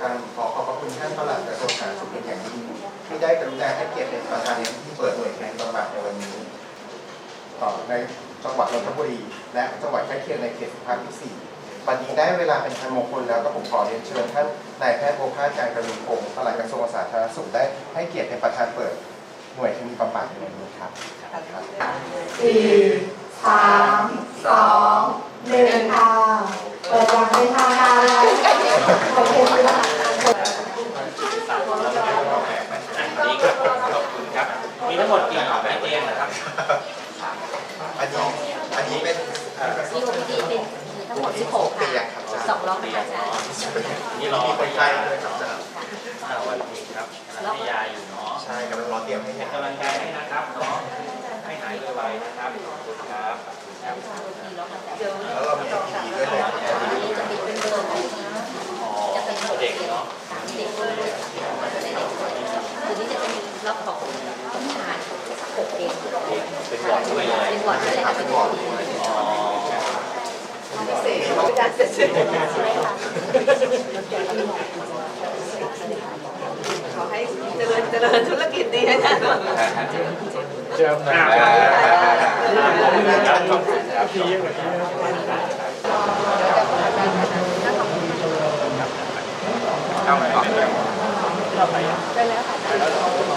ท่านขอขอบพระคุณท่านประหลัดกระทรวงสาธารณสุขเป็นอย่างยิ่งที่ได้กรุณาให้เกียรติเป็นประธานในพิธีเปิดหน่วยแข่งบำบัดในวันนี้ต่อในจังหวัดนนทบุรีและจังหวัดใกล้เคียงในเขตสุพรรณที่สี่วันนี้ได้เวลาเป็นพันมงคลแล้วก็ผมขอเรียนเชิญท่านนายแพทย์โอภาสการกรุณพงศ์ปลัดกระทรวงสาธารณสุขได้ให้เกียรติเป็นประธานเปิดหน่วยเคมีบำบัดในวันนี้ครับสี่สาม มีทั้งหมดกี่กี่เตียงนะครับอันนี้อันนี้เป็นเอ่อ COPD เป็นมีทั้งหมด 16เตียค่ะงครับอาจารย์สองร้อยอาจารย์นี่รอมีคนยไข้ด้วยครับอาจารย์อ่าวันนี้ครับให้ยาอยู่เนาะใช่กำลังรอเตรียมให้เป็นยากำลังใจให้นะครับเนาะให้หายไวๆนะครับขอบคุณครับ แล้วเรามีทีด้วยเลยครับ อันนี้จะเป็นเป็นเบอร์ของที อ๋อ จะเป็น เด็กเนาะ สามเด็กด้วยจะได้เด็กด้วยคือนี้จะเป็นล็อกของผู้ชาย กเด็กเป็นวอดด้วยเลยเป็นวอดด้วยแหละค่ะเป็นวอดด้วยอ๋อขอให้เจริญเจริญธุรกิจดีนะจ๊ะเจิมหน่อยเข้าไปก่อนเข้าไปไปแล้วค่ะไปแล้วสองคน